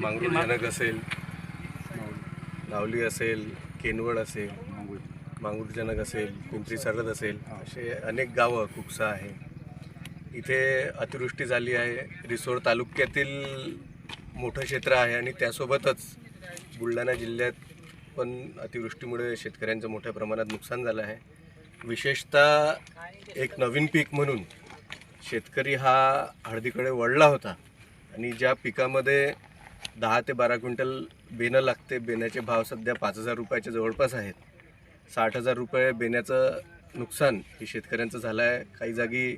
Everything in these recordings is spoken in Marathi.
मांगरूळ जनक असेल नावली असेल केनवड असेल मांगरूळ जनक असेल पिंपरी सरद असेल असे अनेक गावं खूपसा आहे. इथे अतिवृष्टी झाली आहे. रिसोड तालुक्यातील मोठं क्षेत्र आहे आणि त्यासोबतच बुलढाणा जिल्ह्यात पण अतिवृष्टीमुळे शेतकऱ्यांचं मोठ्या प्रमाणात नुकसान झालं आहे. विशेषतः एक नवीन पीक म्हणून शेतकरी हा हळदीकडे वळला होता. आणि ज्या पिकामध्ये दहा ते बारा क्विंटल बेणं लागते बेण्याचे भाव सध्या पाच हजार रुपयाच्या जवळपास आहेत. साठ हजार रुपये बेण्याचं नुकसान हे शेतकऱ्यांचं झालं आहे काही जागी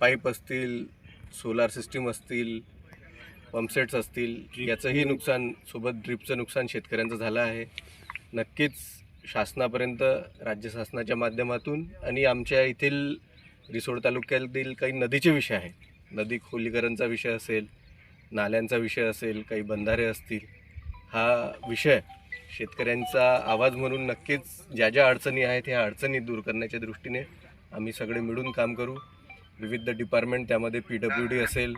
पाईप असतील सोलार सिस्टीम असतील पंपसेट्स असतील याचंही नुकसान सोबत ड्रिपचं नुकसान शेतकऱ्यांचं झालं आहे. नक्कीच शासनापर्यंत राज्य शासनाच्या माध्यमातून आणि आमच्या येथील रिसोड तालुक्यातील काही नदीचे विषय आहेत. नदी खोलीकरणचा विषय असेल नाल्यांचा विषय असेल काही बंधारे असतील हा विषय शेतकऱ्यांचा आवाज म्हणून नक्कीच ज्या ज्या अडचणी आहेत ह्या अडचणी दूर करण्याच्या दृष्टीने आम्ही सगळे मिळून काम करू. विविध डिपार्टमेंट त्यामध्ये पी डब्ल्यू डी असेल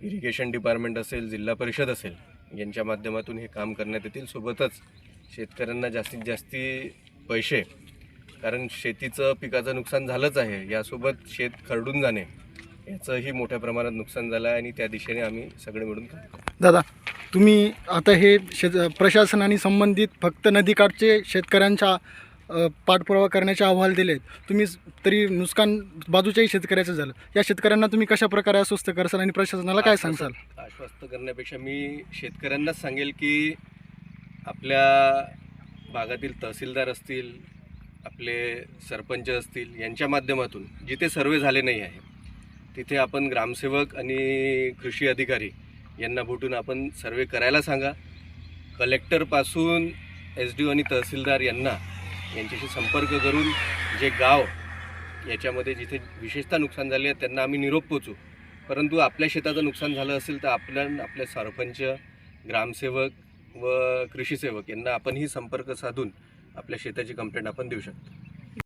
इरिगेशन डिपार्टमेंट असेल जिल्हा परिषद असेल यांच्या माध्यमातून हे काम करण्यात येतील. सोबतच शेतकऱ्यांना जास्तीत जास्ती पैसे कारण शेतीचं पिकाचं नुकसान झालंच आहे. यासोबत शेत खरडून जाणे याचंही मोठ्या प्रमाणात नुकसान झालं आहे आणि त्या दिशेने आम्ही सगळे मिळून काम करू. दादा तुम्ही आता हे शेत प्रशासनाने संबंधित फक्त नदीकाठचे शेतकऱ्यांच्या अ, पाठपुरावा करण्याचे अहवाल दिलेत. तुम्ही स- तरी नुकसान बाजूच्याही शेतकऱ्याचं झालं. या शेतकऱ्यांना तुम्ही कशा प्रकारे अस्वस्थ करसाल आणि प्रशासनाला काय सांगसाल आश्वस्त करण्यापेक्षा मी शेतकऱ्यांनाच सांगेल की आपल्या भागातील तहसीलदार असतील आपले सरपंच असतील यांच्या माध्यमातून जिथे सर्वे झाले नाही आहे तिथे आपण ग्रामसेवक आणि कृषी अधिकारी यांना भेटून आपण सर्वे करायला सांगा. कलेक्टरपासून एस डी ओ आणि तहसीलदार यांना यांच्याशी संपर्क करून जे गाव याच्यामध्ये जिथे विशेषतः नुकसान झाले आहे त्यांना आम्ही निरोप पोचू परंतु आपल्या शेताचं नुकसान झालं असेल तर आपल्या आपले सरपंच ग्रामसेवक व कृषीसेवक यांना आपणही संपर्क साधून आपल्या शेताची कंप्लेंट आपण देऊ शकतो.